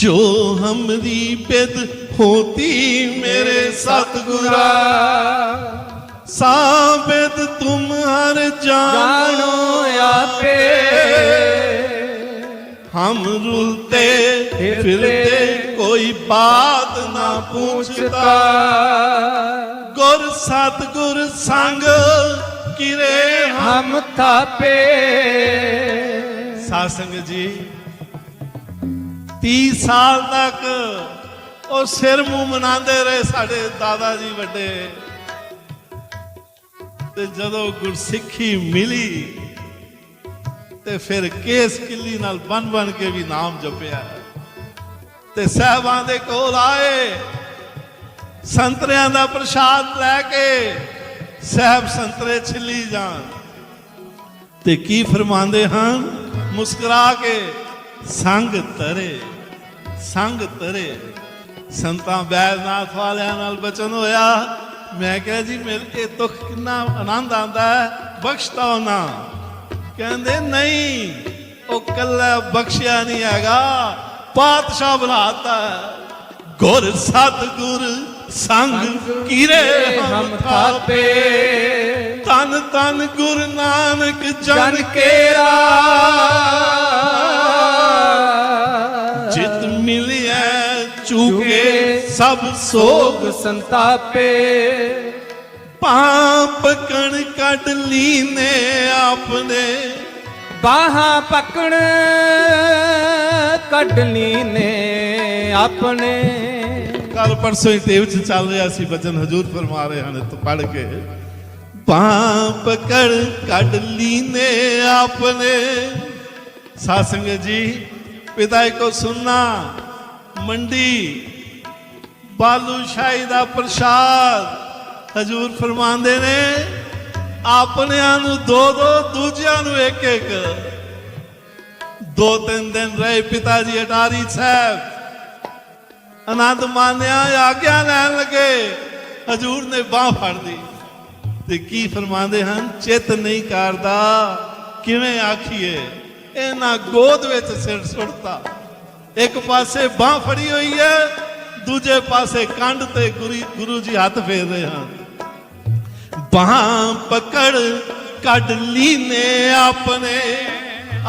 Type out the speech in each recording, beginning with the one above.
जो हमरी बेद होती मेरे सतगुरा साबेद तुम हर जानो आपे हम रुलते फिरते कोई बात ना पूछता गुर सतगुर संग किरे हम थापे सासंग जी 30 ਸਾਲ ਤੱਕ ਉਹ ਸਿਰ ਮੂੰਹ ਮਨਾਉਂਦੇ ਰਹੇ ਸਾਡੇ ਦਾਦਾ ਜੀ ਵੱਡੇ। ਤੇ ਜਦੋਂ ਗੁਰਸਿੱਖੀ ਮਿਲੀ, ਤੇ ਫਿਰ ਕੇਸ ਕਿੱਲੀ ਨਾਲ ਬਨ ਬਨ ਕੇ ਵੀ ਨਾਮ ਜਪਿਆ। ਤੇ ਸਹਿਬਾਂ ਦੇ ਕੋਲ ਆਏ, ਸੰਤਰਿਆਂ ਦਾ ਪ੍ਰਸ਼ਾਦ ਲੈ ਕੇ ਸਹਿਬ ਸੰਤਰੇ ਛਿੱਲੀ ਜਾਣ। ਤੇ ਕੀ ਫਰਮਾਉਂਦੇ ਹਨ? ਮੁਸਕਰਾ ਕੇ ਸੰਗ ਤਰੇ। ਸੰਗ ਤਰੇ। ਸੰਤਾਂ ਬੈਦਨਾਥ ਵਾਲਿਆਂ ਨਾਲ ਬਚਨ ਹੋਇਆ। ਮੈਂ ਕਿਹਾ ਜੀ ਮੇਰੇ ਇਹ ਦੁੱਖ ਕਿੰਨਾ ਆਨੰਦ ਆਂਦਾ ਹੈ ਬਖਸ਼ਤਾ ਨਾ ਕਹਿੰਦੇ ਨਹੀਂ ਉਹ ਕੱਲਾ ਬਖਸ਼ਿਆ ਨਹੀਂ ਹੈਗਾ। ਪਾਤਸ਼ਾਹ ਬਣਾਤਾ। ਗੁਰ ਸਤਗੁਰ ਸੰਗ ਕੀਰੇ ਹਮ ਥਾਪੇ। ਤਨ ਤਨ ਗੁਰੂ ਨਾਨਕ ਜਨ ਕੇਰਾ। ਸਭ ਸੋਗ ਸੰਤਾਪੇ। ਪਾਪ ਕਣ ਕੱਢ ਲੀਨੇ ਆਪਨੇ ਬਾਹਾਂ ਪਕੜ ਕੱਢਣੀ ਨੇ ਆਪਣੇ। ਕੱਲ ਪਰਸੋਂ ਹੀ ਟੇਵ ਚ ਚੱਲ ਰਿਹਾ ਸੀ ਬਚਨ ਹਜੂਰ ਫਰਮਾ ਰਹੇ ਹਨ ਤੋ ਪੜ ਕੇ। ਪਾਪ ਕੜ ਕੱਢ ਲੀਨੇ ਆਪਨੇ ਸਾਧ ਸੰਗਤ ਜੀ ਪਿਤਾ ਕੋ ਸੁਨਣਾ ਮੰਡੀ ਬਾਲੂ ਸ਼ਾਹੀ ਦਾ ਪ੍ਰਸ਼ਾਦ। ਹਜੂਰ ਫਰਮਾਉਂਦੇ ਨੇ, ਆਪਣਿਆਂ ਨੂੰ ਦੋ ਦੋ, ਦੂਜਿਆਂ ਨੂੰ ਇੱਕ ਇੱਕ। ਦੋ ਤਿੰਨ ਦਿਨ ਰਹੇ ਪਿਤਾ ਜੀ ਅਟਾਰੀ ਸਾਹਿਬ। ਆਨੰਦ ਮਾਨਿਆ ਆਗਿਆ ਲੈਣ ਲੱਗੇ। ਹਜੂਰ ਨੇ ਬਾਹ ਫੜਦੀ ਤੇ ਕੀ ਫਰਮਾਉਂਦੇ ਹਨ? ਚਿੱਤ ਨਹੀਂ ਕਰਦਾ, ਕਿਵੇਂ ਆਖੀਏ? ਇਹਨਾਂ ਗੋਦ ਵਿੱਚ ਸਿਰ ਸੁੱਟਤਾ। ਇੱਕ ਪਾਸੇ ਬਾਹ ਫੜੀ ਹੋਈ ਹੈ ਦੂਜੇ ਪਾਸੇ ਕੰਢ ਤੇ ਗੁਰੂ ਜੀ ਹੱਥ ਫੇਰ ਰਹੇ ਹਨ। ਬਾਹ ਪਕੜ ਕੱਢ ਲੀਨੇ ਆਪਣੇ।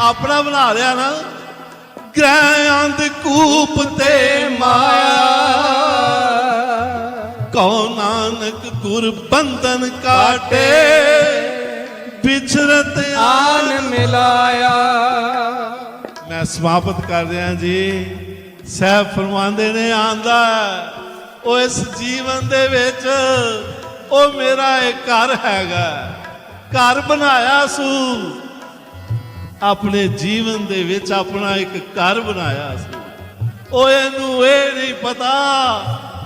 ਆਪਣਾ ਬਣਾ ਲਿਆ ਨਾ। ਗ੍ਰਹਿ ਅੰਧ ਕੂਪ ਤੇ ਮਾਇਆ। ਕਉ ਨਾਨਕ ਗੁਰ ਬੰਧਨ ਕਾਟੇ। ਵਿਚਰਤ ਆਨ ਮਿਲਾਇਆ। ਮੈਂ ਸਮਾਪਤ ਕਰ ਰਿਹਾ ਜੀ। ਸਹਿਬ ਫਰਮਾਉਂਦੇ ਨੇ, ਆਂਦਾ, ਉਹ ਇਸ ਜੀਵਨ ਦੇ ਵਿੱਚ ਉਹ ਮੇਰਾ ਇਹ ਘਰ ਹੈਗਾ। ਘਰ ਬਣਾਇਆ ਸੂ। ਆਪਣੇ ਜੀਵਨ ਦੇ ਵਿੱਚ ਆਪਣਾ ਇੱਕ ਘਰ ਬਣਾਇਆ ਸੀ। ਉਹ ਇਹਨੂੰ ਇਹ ਨਹੀਂ ਪਤਾ,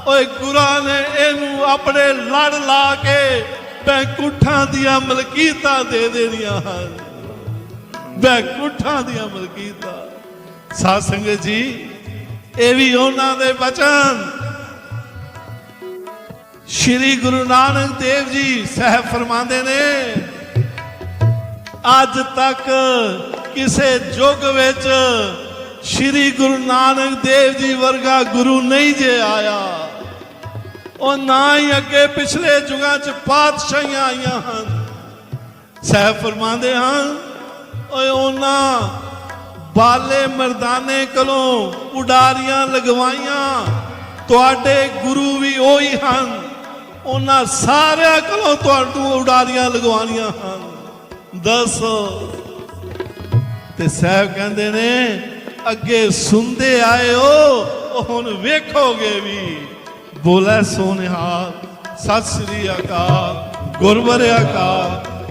ਓਏ ਗੁਰਾਂ ਨੇ ਇਹਨੂੰ ਆਪਣੇ ਲੜ ਲਾ ਕੇ ਬੈਕੁੱਠਾਂ ਦੀਆਂ ਮਲਕੀਤਾਂ ਦੇ ਦੇਣੀਆਂ ਹਨ। ਬੈਕੁੱਠਾਂ ਦੀਆਂ ਮਲਕੀਤਾਂ। ਸਾਧ ਸੰਗਤ ਜੀ ਇਹ ਵੀ ਉਹਨਾਂ ਦੇ ਬਚਨ। ਸ਼੍ਰੀ ਗੁਰੂ ਨਾਨਕ ਦੇਵ ਜੀ ਸਹਿਬ ਫਰਮਾਉਂਦੇ ਨੇ, ਅੱਜ ਤੱਕ ਕਿਸੇ ਯੁੱਗ ਵਿੱਚ ਸ਼੍ਰੀ ਗੁਰੂ ਨਾਨਕ ਦੇਵ ਜੀ ਵਰਗਾ ਗੁਰੂ ਨਹੀਂ ਜੇ ਆਇਆ। ਉਹ ਨਾ ਹੀ ਅੱਗੇ ਪਿਛਲੇ ਯੁਗਾਂ 'ਚ ਪਾਤਸ਼ਾਹੀਆਂ ਆਈਆਂ ਹਨ। ਸਹਿਬ ਫਰਮਾਉਂਦੇ ਹਨ, ਓਏ ਉਹਨਾਂ ਬਾਲੇ ਮਰਦਾਨੇ ਕੋਲੋਂ ਉਡਾਰੀਆਂ ਲਗਵਾਈਆਂ। ਤੁਹਾਡੇ ਗੁਰੂ ਵੀ ਉਹੀ ਹਨ। ਉਹਨਾਂ ਸਾਰਿਆਂ ਕੋਲੋਂ ਤੁਹਾਨੂੰ ਉਡਾਰੀਆਂ ਲਗਵਾਉਣੀਆਂ ਹਨ। ਦੱਸੋ। ਤੇ ਸਾਹਿਬ ਕਹਿੰਦੇ ਨੇ, ਅੱਗੇ ਸੁਣਦੇ ਆਏ ਹੋ ਉਹ ਹੁਣ ਵੇਖੋਗੇ ਵੀ। ਬੋਲੇ ਸੋਨਿਹਾਲ, ਸਤਿ ਸ੍ਰੀ ਅਕਾਲ ਗੁਰਵਰ ਅਕਾਲ।